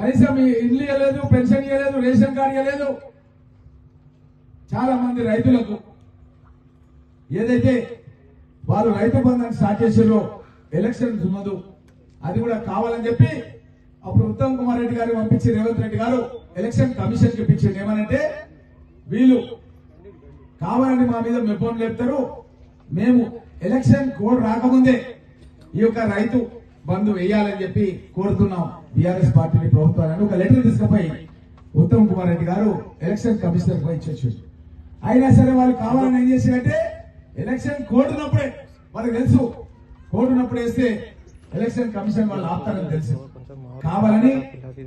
కనీసం ఇండ్లు ఇవ్వలేదు పెన్షన్ ఇవ్వలేదు రేషన్ కార్డు ఇవ్వలేదు చాలా మంది రైతులకు ఏదైతే వారు రైతు బంధాన్ని స్టార్ట్ చేసారో ఎలక్షన్ ముందు అది కూడా కావాలని చెప్పి అప్పుడు ఉత్తమ్ కుమార్ రెడ్డి గారు పంపించి రేవంత్ రెడ్డి గారు ఎలక్షన్ కమిషన్కి ఏమనంటే వీళ్ళు కావాలని మా మీద మెప్పం లేపుతారు. మేము ఎలక్షన్ కోడ్ రాకముందే ఈ యొక్క రైతు బంద్ వేయాలని చెప్పి కోరుతున్నాం బీఆర్ఎస్ పార్టీని ప్రభుత్వాన్ని ఒక లెటర్ తీసుకుపోయి ఉత్తమ్ కుమార్ రెడ్డి గారు ఎలక్షన్ కమిషనర్ పోయి ఇచ్చొచ్చు అయినా సరే వాళ్ళు కావాలని ఏం చేశారంటే ఎలక్షన్ కోడినప్పుడే ఉన్నప్పుడే వాళ్ళకి తెలుసు కోడినప్పుడు వేస్తే ఎలక్షన్ కమిషన్ వాళ్ళు ఆపుతారని తెలుసు. కావాలని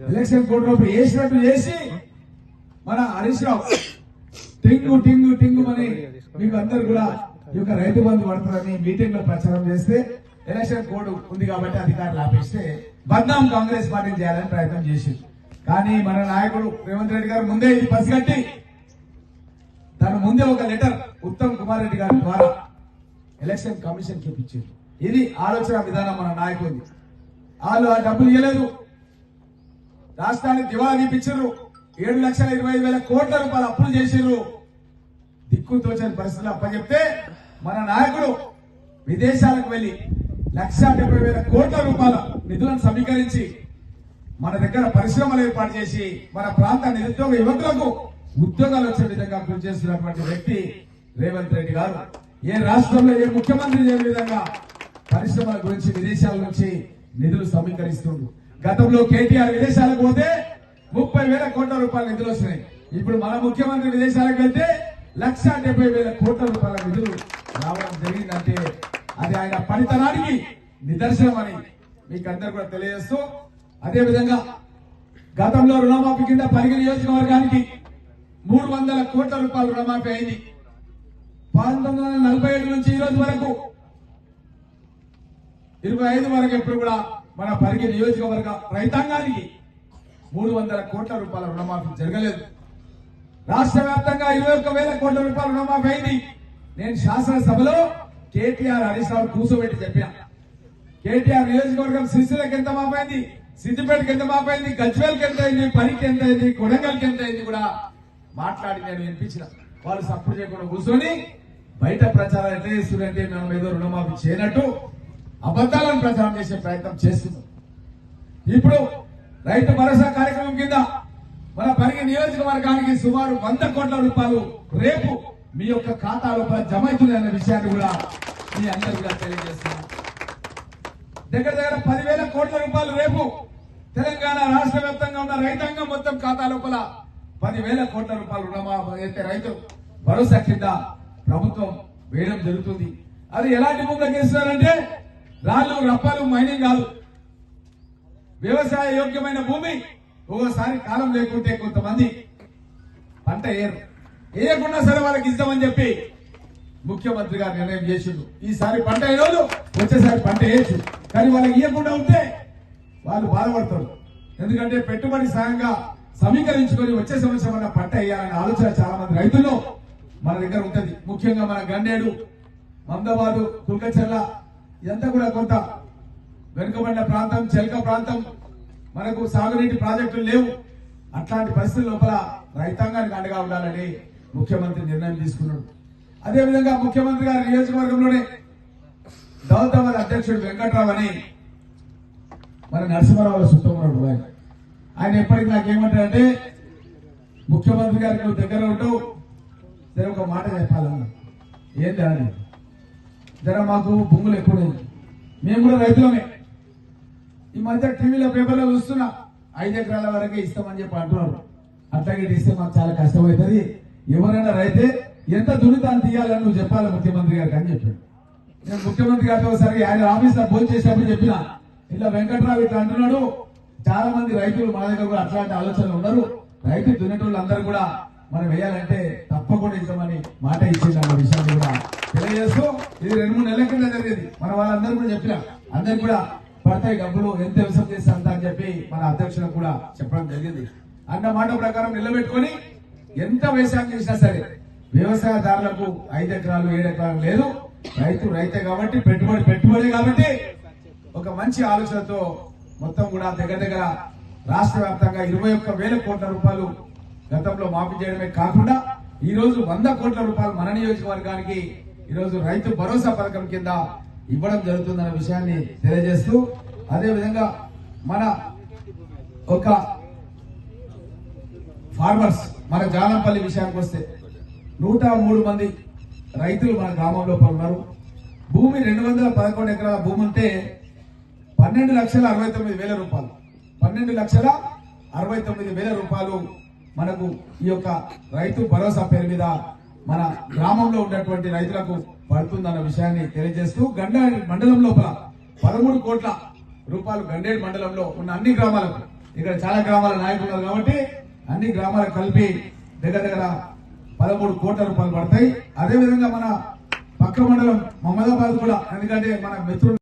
ఎలక్షన్ కోడినప్పుడు వేసినట్టు చేసి మన హరీష్ రావు టింగు టింగు టింగు అని మీకు అందరు కూడా ఈ యొక్క రైతు బంధు పడతారని మీటింగ్లో ప్రచారం చేస్తే ఎలక్షన్ కోడ్ ఉంది కాబట్టి అధికారులు ఆపేస్తే బద్నాం కాంగ్రెస్ పార్టీని చేయాలని ప్రయత్నం చేసింది. కానీ మన నాయకుడు రేవంత్ రెడ్డి గారు ముందే ఇది పసిగట్టి తను ముందే ఒక లెటర్ ఉత్తమ్ కుమార్ రెడ్డి గారి ద్వారా ఎలక్షన్ కమిషన్కి ఇది ఆలోచన విధానం మన నాయకుడిది. వాళ్ళు ఆ డబ్బులు ఇవ్వలేదు రాష్ట్రానికి దివాళా తీపించారు ఏడు లక్షల ఇరవై ఐదు వేల కోట్ల రూపాయలు అప్పులు చేసిర్రు. దిక్కు తోచని పరిస్థితులు అప్పచెప్తే మన నాయకుడు విదేశాలకు వెళ్ళి లక్ష డెబ్బై వేల కోట్ల రూపాయల నిధులను సమీకరించి మన దగ్గర పరిశ్రమలు ఏర్పాటు చేసి మన ప్రాంత నిరుద్యోగ యువకులకు ఉద్యోగాలు వచ్చే విధంగా కృషి చేస్తున్నటువంటి వ్యక్తి రేవంత్ రెడ్డి గారు. ఏ రాష్ట్రంలో ఏ ముఖ్యమంత్రి లేని విధంగా పరిశ్రమల గురించి విదేశాల నుంచి నిధులు సమీకరిస్తుండ్రు గతంలో కేటీఆర్ విదేశాలకు పోతే ముప్పై వేల కోట్ల రూపాయల నిధులు వస్తున్నాయి ఇప్పుడు మన ముఖ్యమంత్రి విదేశాలకు వెళ్తే లక్ష డెబ్బై వేల కోట్ల రూపాయల నిధులు రావడం జరిగిందంటే అది ఆయన పనితనానికి నిదర్శనం అని మీకు అందరు కూడా తెలియజేస్తూ అదేవిధంగా గతంలో రుణమాఫీ కింద పరిగి నియోజకవర్గానికి మూడు వందల కోట్ల రూపాయలు రుణమాఫీ అయింది. పంతొమ్మిది వందల నలభై ఏడు నుంచి ఈ రోజు వరకు ఇరవై ఐదు వరకు ఎప్పుడు కూడా మన పరిగి నియోజకవర్గ రైతాంగానికి మూడు వందల కోట్ల రూపాయల రుణమాఫీ జరగలేదు. రాష్ట్ర వ్యాప్తంగా ఇరవై ఒక్క వేల కోట్ల రూపాయల రుణమాఫీ అయింది. నేను శాసనసభలో కేటీఆర్ హరీష్ రావు కూర్చోబెట్టి చెప్పిన. కేటీఆర్ నియోజకవర్గం సిరిసిల్లకి ఎంత మాపైంది? సిద్దిపేటకి ఎంత మాపైంది? గజ్వేల్కి ఎంత అయింది? పనికి ఎంత అయింది? కొడంగల్కి ఎంత అయింది కూడా మాట్లాడి నేను వినిపించిన. వాళ్ళు సపోర్ట్ చేయకుండా కూర్చొని బయట ప్రచారం ఎట్లా చేస్తున్నారంటే మనం ఏదో రుణమాఫీ చేయనట్టు అబద్ధాలను ప్రచారం చేసే ప్రయత్నం చేస్తున్నాం. ఇప్పుడు రైతు భరోసా కార్యక్రమం కింద మన పరిగి నియోజకవర్గానికి సుమారు వంద కోట్ల రూపాయలు రేపు మీ యొక్క ఖాతా లోపల జమ అవుతున్నాయన్న విషయాన్ని కూడా మీ అందరూ కూడా దగ్గర దగ్గర పదివేల కోట్ల రూపాయలు రేపు తెలంగాణ రాష్ట్ర వ్యాప్తంగా ఉన్న రైతాంగం మొత్తం ఖాతా లోపల పదివేల కోట్ల రూపాయలు రుణమాఫీ అయితే రైతు భరోసా కింద ప్రభుత్వం వేయడం జరుగుతుంది. అది ఎలాంటి భూములకు ఇస్తున్నారంటే రాళ్ళు రప్పలు మైనింగ్ కాదు. వ్యవసాయ యోగ్యమైన భూమి ఒక్కోసారి కాలం లేకుంటే కొంతమంది పంట ఏరు వేయకుండా సరే వాళ్ళకి ఇస్తామని చెప్పి ముఖ్యమంత్రి గారు నిర్ణయం చేసిండు ఈసారి పంట అయినోళ్ళు వచ్చేసారి పంట వేయచ్చు. కానీ వాళ్ళకి ఇవ్వకుండా ఉంటే వాళ్ళు బాధపడతారు. ఎందుకంటే పెట్టుబడి సాయంగా సమీకరించుకొని వచ్చే సంవత్సరం అన్న పంట వేయాలనే ఆలోచన చాలా మంది రైతులు మన దగ్గర ఉంటుంది. ముఖ్యంగా మన గండేడు మందవాడు కుల్కచెర్ల ఇదంతా కూడా కొంత వెనుకబడిన ప్రాంతం చెలక ప్రాంతం. మనకు సాగునీటి ప్రాజెక్టులు లేవు. అట్లాంటి పరిస్థితుల లోపల రైతాంగానికి అండగా ఉండాలని ముఖ్యమంత్రి నిర్ణయం తీసుకున్నాడు. అదేవిధంగా ముఖ్యమంత్రి గారి నియోజకవర్గంలోనే దౌలతాబాద్ అధ్యక్షుడు వెంకట్రావు అని మన నరసింహరావు సుత్తమరావు ఆయన ఆయన ఎప్పటికీ నాకేమంటారంటే ముఖ్యమంత్రి గారికి నువ్వు దగ్గర ఉంటూ సరే ఒక మాట చెప్పాలన్నా ఏంటి అని జర మాకు భూములు ఎక్కువ మేము కూడా రైతులమే. ఈ మధ్య టీవీలో పేపర్లో చూస్తున్నా ఐదు ఎకరాల వరకే ఇస్తామని చెప్పి అంటున్నారు. అట్లాగే ఇస్తే మాకు చాలా కష్టమవుతుంది. ఎవరైనా రైతే ఎంత దురితాన్ని తీయాలని నువ్వు చెప్పాలి ముఖ్యమంత్రి గారికి అని చెప్పాడు. నేను ముఖ్యమంత్రి గారితో ఒకసారి ఆయన ఆఫీస్లో భోజనం చేసినప్పుడు చెప్పిన ఇలా వెంకట్రావు ఇట్లా అంటున్నాడు చాలా మంది రైతులు మన దగ్గర కూడా అట్లాంటి ఆలోచనలు ఉన్నారు. రైతు దున్నేటోళ్ళు అందరూ కూడా మనం వేయాలంటే తప్పకుండా ఇద్దామని మాట ఇచ్చింది అన్న విషయాన్ని కూడా తెలియజేస్తూ ఇది రెండు మూడు నెలల కింద జరిగింది. మన వాళ్ళందరూ కూడా చెప్పిన అందరు కూడా పడతాయి డబ్బులు ఎంత వ్యవసాయం చేస్తే అంత అని చెప్పి మన అధ్యక్షులకు కూడా చెప్పడం జరిగింది. అన్న మాట ప్రకారం నిలబెట్టుకొని ఎంత వ్యవసాయం చేసినా సరే వ్యవసాయదారులకు ఐదు ఎకరాలు ఏడు ఎకరాలు లేదు. రైతు రైతే కాబట్టి పెట్టుబడి పెట్టుబడి కాబట్టి ఒక మంచి ఆలోచనతో మొత్తం కూడా దగ్గర దగ్గర రాష్ట్ర వ్యాప్తంగా ఇరవై ఒక్క వేల కోట్ల రూపాయలు గతంలో మాఫీ చేయడమే కాకుండా ఈ రోజు వంద కోట్ల రూపాయలు మన నియోజకవర్గానికి ఈ రోజు రైతు భరోసా పథకం కింద ఇవ్వడం జరుగుతుందన్న విషయాన్ని తెలియజేస్తూ అదే విధంగా మన ఒక ఫార్మర్స్ మన జాలంపల్లి విషయానికి వస్తే నూట మూడు మంది రైతులు మన గ్రామంలో ఉన్నారు భూమి రెండు వందల పదకొండు ఎకరాల భూమి ఉంటే పన్నెండు లక్షల అరవై తొమ్మిది వేల రూపాయలు. పన్నెండు లక్షల అరవై తొమ్మిది వేల రూపాయలు మనకు ఈ యొక్క రైతు భరోసా పేరు మీద మన గ్రామంలో ఉన్నటువంటి రైతులకు పడుతుందన్న విషయాన్ని తెలియజేస్తూ గండ మండలం లోపల పదమూడు కోట్ల రూపాయలు గండేడు మండలంలో ఉన్న అన్ని గ్రామాలకు ఇక్కడ చాలా గ్రామాల నాయకులు కాబట్టి అన్ని గ్రామాలకు కలిపి దగ్గర దగ్గర పదమూడు కోట్ల రూపాయలు పడతాయి. అదే విధంగా మన పక్క మండలం మహమ్మదాబాద్ కూడా ఎందుకంటే మన మిత్రులు